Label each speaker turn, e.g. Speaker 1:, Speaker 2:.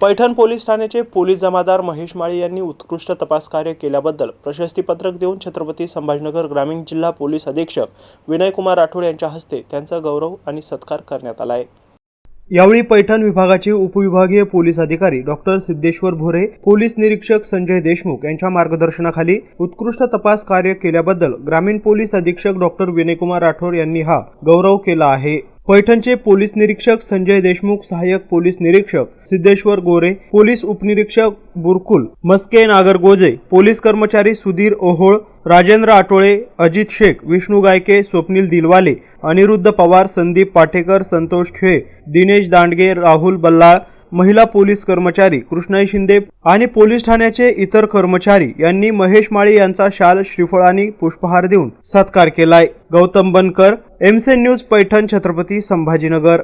Speaker 1: Paithan police ठाण्याचे police जमादार महेश माळी यांनी उत्कृष्ट तपास कार्य केल्याबद्दल प्रशस्तीपत्रक देऊन छत्रपती संभाजीनगर ग्रामीण जिल्हा पोलीस अधीक्षक विनयकुमार राठोड यांच्या हस्ते त्यांचा गौरव आणि सत्कार करण्यात आला आहे. यावेळी पैठण विभागाचे उपविभागीय पोलीस अधिकारी डॉक्टर सिद्धेश्वर भोरे पोलीस निरीक्षक संजय देशमुख यांच्या मार्गदर्शनाखाली उत्कृष्ट तपास कार्य केल्याबद्दल ग्रामीण पोलीस अधीक्षक डॉक्टर विनयकुमार राठोड यांनी हा गौरव केला आहे. पैठणचे पोलीस निरीक्षक संजय देशमुख सहाय्यक पोलीस निरीक्षक सिद्धेश्वर गोरे पोलीस उपनिरीक्षक बुरकुल मस्के नागरगोजे पोलीस कर्मचारी सुधीर ओहोळ राजेंद्र आटोळे अजित शेख विष्णू गायके स्वप्नील दिलवाले अनिरुद्ध पवार संदीप पाटेकर संतोष खिळे दिनेश दांडगे राहुल बल्लाळ महिला पोलीस कर्मचारी कृष्णाई शिंदे आणि पोलीस ठाण्याचे इतर कर्मचारी यांनी महेश माळी यांचा शाल श्रीफळ आणि पुष्पहार देऊन सत्कार केलाय. गौतम बनकर एमसेन न्यूज पैठण छत्रपती संभाजीनगर.